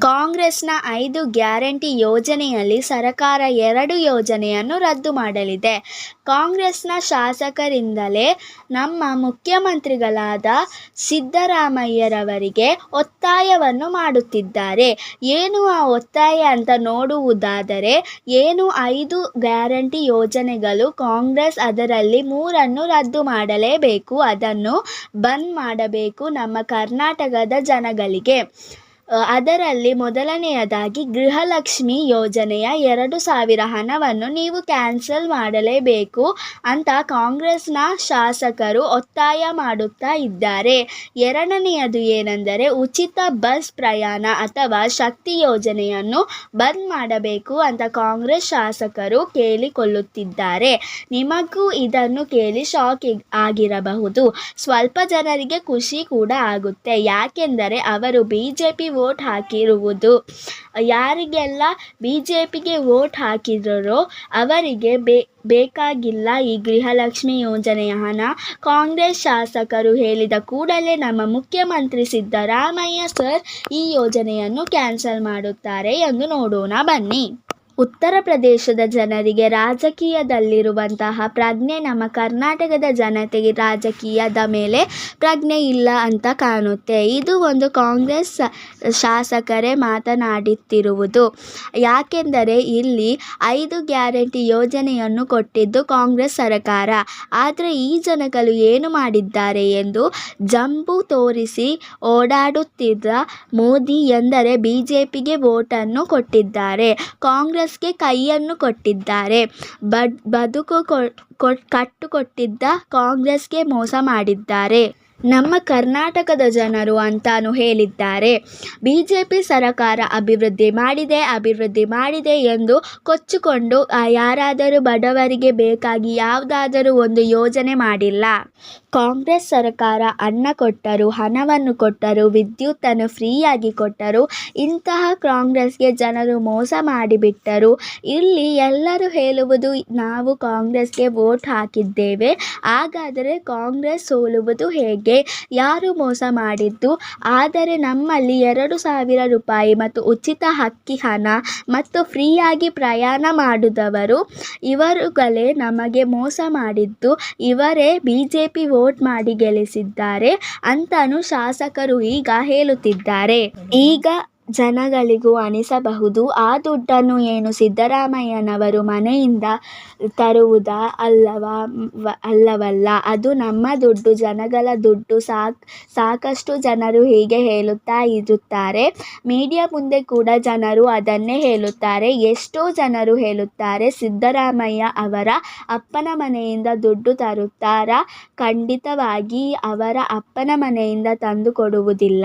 ಕಾಂಗ್ರೆಸ್ನ ಐದು ಗ್ಯಾರಂಟಿ ಯೋಜನೆಯಲ್ಲಿ ಸರಕಾರ ಎರಡು ಯೋಜನೆಯನ್ನು ರದ್ದು ಮಾಡಲಿದೆ. ಕಾಂಗ್ರೆಸ್ನ ಶಾಸಕರಿಂದಲೇ ನಮ್ಮ ಮುಖ್ಯಮಂತ್ರಿಗಳಾದ ಸಿದ್ದರಾಮಯ್ಯರವರಿಗೆ ಒತ್ತಾಯವನ್ನು ಮಾಡುತ್ತಿದ್ದಾರೆ. ಏನು ಆ ಒತ್ತಾಯ ಅಂತ ನೋಡುವುದಾದರೆ, ಏನು ಐದು ಗ್ಯಾರಂಟಿ ಯೋಜನೆಗಳು ಕಾಂಗ್ರೆಸ್ ಅದರಲ್ಲಿ ಮೂರನ್ನು ರದ್ದು ಮಾಡಲೇಬೇಕು, ಅದನ್ನು ಬಂದ್ ಮಾಡಬೇಕು ನಮ್ಮ ಕರ್ನಾಟಕದ ಜನಗಳಿಗೆ. ಅದರಲ್ಲಿ ಮೊದಲನೆಯದಾಗಿ ಗೃಹಲಕ್ಷ್ಮಿ ಯೋಜನೆಯ ಎರಡು ಸಾವಿರ ಹಣವನ್ನು ನೀವು ಕ್ಯಾನ್ಸಲ್ ಮಾಡಲೇಬೇಕು ಅಂತ ಕಾಂಗ್ರೆಸ್ನ ಶಾಸಕರು ಒತ್ತಾಯ ಮಾಡುತ್ತಾ ಇದ್ದಾರೆ. ಎರಡನೆಯದು ಏನೆಂದರೆ ಉಚಿತ ಬಸ್ ಪ್ರಯಾಣ ಅಥವಾ ಶಕ್ತಿ ಯೋಜನೆಯನ್ನು ಬಂದ್ ಮಾಡಬೇಕು ಅಂತ ಕಾಂಗ್ರೆಸ್ ಶಾಸಕರು ಕೇಳಿಕೊಳ್ಳುತ್ತಿದ್ದಾರೆ. ನಿಮಗೂ ಇದನ್ನು ಕೇಳಿ ಶಾಕ್ ಆಗಿರಬಹುದು. ಸ್ವಲ್ಪ ಜನರಿಗೆ ಖುಷಿ ಕೂಡ ಆಗುತ್ತೆ. ಯಾಕೆಂದರೆ ಅವರು ಬಿ ವೋಟ್ ಹಾಕಿರುವುದು. ಯಾರಿಗೆಲ್ಲ ಬಿ ಜೆ ವೋಟ್ ಹಾಕಿದರೋ ಅವರಿಗೆ ಬೇಕಾಗಿಲ್ಲ ಈ ಗೃಹಲಕ್ಷ್ಮಿ ಯೋಜನೆಯ ಹಣ. ಕಾಂಗ್ರೆಸ್ ಶಾಸಕರು ಹೇಳಿದ ಕೂಡಲೇ ನಮ್ಮ ಮುಖ್ಯಮಂತ್ರಿ ಸಿದ್ದರಾಮಯ್ಯ ಸರ್ ಈ ಯೋಜನೆಯನ್ನು ಕ್ಯಾನ್ಸಲ್ ಮಾಡುತ್ತಾರೆ ಎಂದು ನೋಡೋಣ ಬನ್ನಿ. ಉತ್ತರ ಪ್ರದೇಶದ ಜನರಿಗೆ ರಾಜಕೀಯದಲ್ಲಿರುವಂತಹ ಪ್ರಜ್ಞೆ ನಮ್ಮ ಕರ್ನಾಟಕದ ಜನತೆಗೆ ರಾಜಕೀಯದ ಮೇಲೆ ಪ್ರಜ್ಞೆ ಇಲ್ಲ ಅಂತ ಕಾಣುತ್ತೆ. ಇದು ಒಂದು ಕಾಂಗ್ರೆಸ್ ಶಾಸಕರೇ ಮಾತನಾಡುತ್ತಿರುವುದು. ಯಾಕೆಂದರೆ ಇಲ್ಲಿ ಐದು ಗ್ಯಾರಂಟಿ ಯೋಜನೆಯನ್ನು ಕೊಟ್ಟಿದ್ದು ಕಾಂಗ್ರೆಸ್ ಸರಕಾರ. ಆದರೆ ಈ ಜನಗಳು ಏನು ಮಾಡಿದ್ದಾರೆ ಎಂದು ಜಂಬು ತೋರಿಸಿ ಓಡಾಡುತ್ತಿದ್ದ ಮೋದಿ ಎಂದರೆ ಬಿ ಜೆ ಪಿಗೆ ವೋಟನ್ನು ಕೊಟ್ಟಿದ್ದಾರೆ. ಕಾಂಗ್ರೆಸ್ಗೆ ಕೈಯನ್ನು ಕೊಟ್ಟಿದ್ದಾರೆ. ಬದುಕು ಕಟ್ಟುಕೊಟ್ಟಿದ್ದ ಕಾಂಗ್ರೆಸ್ಗೆ ಮೋಸ ಮಾಡಿದ್ದಾರೆ. ನಮ್ಮ ಕರ್ನಾಟಕದ ಜನರು ಅಂತಾನು ಹೇಳಿದ್ದಾರೆ. ಬಿ ಜೆ ಪಿ ಸರಕಾರ ಅಭಿವೃದ್ಧಿ ಮಾಡಿದೆ ಅಭಿವೃದ್ಧಿ ಮಾಡಿದೆ ಎಂದು ಕೊಚ್ಚಿಕೊಂಡು ಯಾರಾದರೂ ಬಡವರಿಗೆ ಬೇಕಾಗಿ ಯಾವುದಾದರೂ ಒಂದು ಯೋಜನೆ ಮಾಡಿಲ್ಲ. ಕಾಂಗ್ರೆಸ್ ಸರಕಾರ ಅನ್ನ ಕೊಟ್ಟರು, ಹಣವನ್ನು ಕೊಟ್ಟರು, ವಿದ್ಯುತ್ತನ್ನು ಫ್ರೀಯಾಗಿ ಕೊಟ್ಟರು, ಇಂತಹ ಕಾಂಗ್ರೆಸ್ಗೆ ಜನರು ಮೋಸ ಮಾಡಿಬಿಟ್ಟರು. ಇಲ್ಲಿ ಎಲ್ಲರೂ ಹೇಳುವುದು, ನಾವು ಕಾಂಗ್ರೆಸ್ಗೆ ವೋಟ್ ಹಾಕಿದ್ದೇವೆ, ಹಾಗಾದರೆ ಕಾಂಗ್ರೆಸ್ ಸೋಲುವುದು ಹೇಗೆ? ಯಾರು ಮೋಸ ಮಾಡಿದ್ದು? ಆದರೆ ನಮ್ಮಲ್ಲಿ ಎರಡು ಸಾವಿರ ರೂಪಾಯಿ ಮತ್ತು ಉಚಿತ ಹಕ್ಕಿ ಹಣ ಮತ್ತು ಫ್ರೀಯಾಗಿ ಪ್ರಯಾಣ ಮಾಡಿದವರು, ಇವರುಗಳೇ ನಮಗೆ ಮೋಸ ಮಾಡಿದ್ದು. ಇವರೇ ಬಿ ಜೆ ಪಿ ವೋಟ್ ಮಾಡಿ ಗೆಲ್ಲಿಸಿದ್ದಾರೆ ಅಂತಲೂ ಶಾಸಕರು ಈಗ ಹೇಳುತ್ತಿದ್ದಾರೆ. ಈಗ ಜನಗಳಿಗೂ ಅನಿಸಬಹುದು. ಆ ದುಡ್ಡನ್ನು ಏನು ಸಿದ್ದರಾಮಯ್ಯನವರು ಮನೆಯಿಂದ ತರುವುದಾ ಅಲ್ಲವ ಅಲ್ಲವಲ್ಲ. ಅದು ನಮ್ಮ ದುಡ್ಡು, ಜನಗಳ ದುಡ್ಡು. ಸಾಕ್, ಸಾಕಷ್ಟು ಜನರು ಹೀಗೆ ಹೇಳುತ್ತಾ ಇರುತ್ತಾರೆ. ಮೀಡಿಯಾ ಮುಂದೆ ಕೂಡ ಜನರು ಅದನ್ನೇ ಹೇಳುತ್ತಾರೆ. ಎಷ್ಟೋ ಜನರು ಹೇಳುತ್ತಾರೆ, ಸಿದ್ದರಾಮಯ್ಯ ಅವರ ಅಪ್ಪನ ಮನೆಯಿಂದ ದುಡ್ಡು ತರುತ್ತಾರಾ? ಖಂಡಿತವಾಗಿ ಅವರ ಅಪ್ಪನ ಮನೆಯಿಂದ ತಂದು ಕೊಡುವುದಿಲ್ಲ.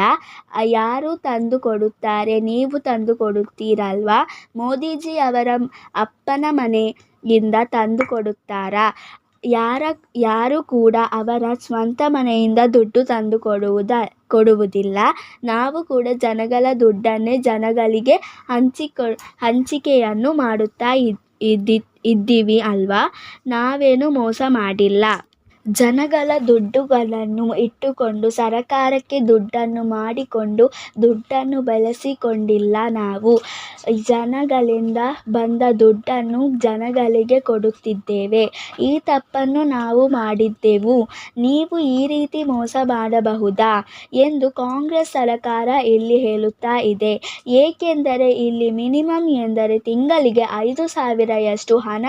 ಯಾರು ತಂದು ಕೊಡುತ್ತಾರೆ? ನೀವು ತಂದು ಕೊಡುತ್ತೀರಲ್ವಾ? ಮೋದಿಜಿ ಅವರ ಅಪ್ಪನ ಮನೆಯಿಂದ ತಂದು ಕೊಡುತ್ತಾರಾ? ಯಾರ, ಯಾರು ಕೂಡ ಅವರ ಸ್ವಂತ ಮನೆಯಿಂದ ದುಡ್ಡು ತಂದು ಕೊಡುವುದ, ಕೊಡುವುದಿಲ್ಲ. ನಾವು ಕೂಡ ಜನಗಳ ದುಡ್ಡನ್ನೇ ಜನಗಳಿಗೆ ಹಂಚಿಕೊ, ಹಂಚಿಕೆಯನ್ನು ಮಾಡುತ್ತಾ ಇದ್, ಇದ್ದಿ, ಇದ್ದೀವಿ ಅಲ್ವಾ? ನಾವೇನು ಮೋಸ ಮಾಡಿಲ್ಲ. ಜನಗಳ ದುಡ್ಡುಗಳನ್ನು ಇಟ್ಟುಕೊಂಡು ಸರಕಾರಕ್ಕೆ ದುಡ್ಡನ್ನು ಮಾಡಿಕೊಂಡು ದುಡ್ಡನ್ನು ಬಳಸಿಕೊಂಡಿಲ್ಲ ನಾವು. ಜನಗಳಿಂದ ಬಂದ ದುಡ್ಡನ್ನು ಜನಗಳಿಗೆ ಕೊಡುತ್ತಿದ್ದೇವೆ. ಈ ತಪ್ಪನ್ನು ನಾವು ಮಾಡಿದ್ದೆವು. ನೀವು ಈ ರೀತಿ ಮೋಸ ಮಾಡಬಹುದಾ? ಎಂದು ಕಾಂಗ್ರೆಸ್ ಸರಕಾರ ಇಲ್ಲಿ ಹೇಳುತ್ತಾ ಇದೆ. ಏಕೆಂದರೆ ಇಲ್ಲಿ ಮಿನಿಮಮ್ ಎಂದರೆ ತಿಂಗಳಿಗೆ ಐದು ಸಾವಿರಯಷ್ಟು ಹಣ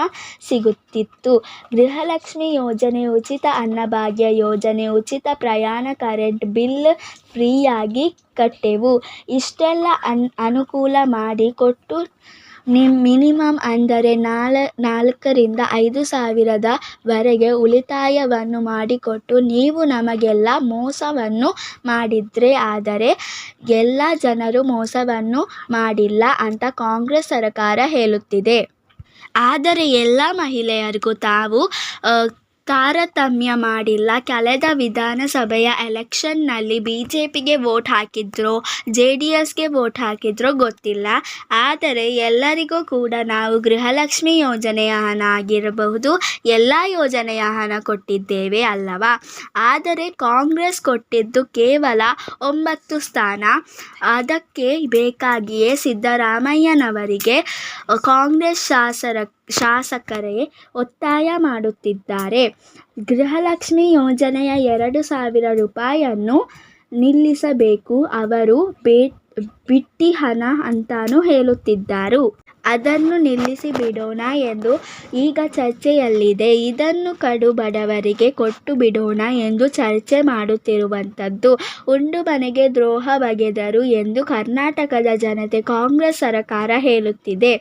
ಸಿಗುತ್ತಿತ್ತು. ಗೃಹಲಕ್ಷ್ಮಿ ಯೋಜನೆ ಉಚಿತ ಅನ್ನಭಾಗ್ಯ ಯೋಜನೆ, ಉಚಿತ ಪ್ರಯಾಣ ಕರೆಂಟ್ ಬಿಲ್ ಫ್ರೀಯಾಗಿ ಕಟ್ಟೆವು. ಇಷ್ಟೆಲ್ಲ ಅನ್, ಅನುಕೂಲ ಮಾಡಿ ಕೊಟ್ಟು ನಿಮ್ಮ ಮಿನಿಮಮ್ ಅಂದರೆ ನಾಲ್, ನಾಲ್ಕರಿಂದ ಐದು ಸಾವಿರದವರೆಗೆ ಉಳಿತಾಯವನ್ನು ಮಾಡಿಕೊಟ್ಟು ನೀವು ನಮಗೆಲ್ಲ ಮೋಸವನ್ನು ಮಾಡಿದರೆ ಆದರೆ ಎಲ್ಲ ಜನರು ಮೋಸವನ್ನು ಮಾಡಿಲ್ಲ ಅಂತ ಕಾಂಗ್ರೆಸ್ ಸರಕಾರ ಹೇಳುತ್ತಿದೆ. ಆದರೆ ಎಲ್ಲ ಮಹಿಳೆಯರಿಗೂ ತಾವು ತಾರತಮ್ಯ ಮಾಡಿಲ್ಲ. ಕಳೆದ ವಿಧಾನಸಭೆಯ ಎಲೆಕ್ಷನ್ನಲ್ಲಿ ಬಿ ಜೆ ಪಿಗೆ ವೋಟ್ ಹಾಕಿದ್ರೋ ಜೆ ಡಿ ಎಸ್ಗೆ ವೋಟ್ ಹಾಕಿದ್ರೋ ಗೊತ್ತಿಲ್ಲ. ಆದರೆ ಎಲ್ಲರಿಗೂ ಕೂಡ ನಾವು ಗೃಹಲಕ್ಷ್ಮಿ ಯೋಜನೆಯ ಹಣ ಆಗಿರಬಹುದು. ಎಲ್ಲ ಯೋಜನೆಯ ಹಣ ಕೊಟ್ಟಿದ್ದೇವೆ ಅಲ್ಲವಾ? ಆದರೆ ಕಾಂಗ್ರೆಸ್ ಕೊಟ್ಟಿದ್ದು ಕೇವಲ ಒಂಬತ್ತು ಸ್ಥಾನ. ಅದಕ್ಕೆ ಬೇಕಾಗಿಯೇ ಸಿದ್ದರಾಮಯ್ಯನವರಿಗೆ ಕಾಂಗ್ರೆಸ್ ಶಾಸರ ಶಾಸಕರೇ ಒತ್ತಾಯ ಮಾಡುತ್ತಿದ್ದಾರೆ. ಗೃಹಲಕ್ಷ್ಮಿ ಯೋಜನೆಯ ಎರಡು ಸಾವಿರ ರೂಪಾಯಿಯನ್ನು ನಿಲ್ಲಿಸಬೇಕು. ಅವರು ಬೇ ಬಿಟ್ಟಿ ಹಣ ಅಂತಾನೂ ಹೇಳುತ್ತಿದ್ದರು. ಅದನ್ನು ನಿಲ್ಲಿಸಿ ಬಿಡೋಣ ಎಂದು ಈಗ ಚರ್ಚೆಯಲ್ಲಿದೆ. ಇದನ್ನು ಕಡು ಬಡವರಿಗೆ ಕೊಟ್ಟು ಬಿಡೋಣ ಎಂದು ಚರ್ಚೆ ಮಾಡುತ್ತಿರುವಂಥದ್ದು ಉಂಡು ಮನೆಗೆ ದ್ರೋಹ ಬಗೆದರು ಎಂದು ಕರ್ನಾಟಕದ ಜನತೆ ಕಾಂಗ್ರೆಸ್ ಸರಕಾರ ಹೇಳುತ್ತಿದೆ.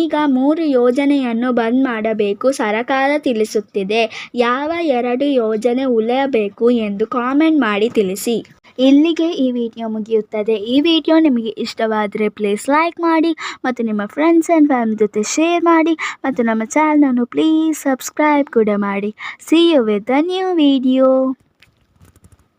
ಈಗ ಮೂರು ಯೋಜನೆಯನ್ನು ಬಂದ್ ಮಾಡಬೇಕು ಸರಕಾರ ತಿಳಿಸುತ್ತಿದೆ. ಯಾವ ಎರಡು ಯೋಜನೆ ಉಳಿಯಬೇಕು ಎಂದು ಕಾಮೆಂಟ್ ಮಾಡಿ ತಿಳಿಸಿ. ಇಲ್ಲಿಗೆ ಈ ವಿಡಿಯೋ ಮುಗಿಯುತ್ತದೆ. ಈ ವಿಡಿಯೋ ನಿಮಗೆ ಇಷ್ಟವಾದರೆ ಪ್ಲೀಸ್ ಲೈಕ್ ಮಾಡಿ ಮತ್ತು ನಿಮ್ಮ ಫ್ರೆಂಡ್ಸ್ ಆ್ಯಂಡ್ ಫ್ಯಾಮಿಲಿ ಜೊತೆ ಶೇರ್ ಮಾಡಿ ಮತ್ತು ನಮ್ಮ ಚಾನಲನ್ನು ಪ್ಲೀಸ್ ಸಬ್ಸ್ಕ್ರೈಬ್ ಕೂಡ ಮಾಡಿ. See you with a new video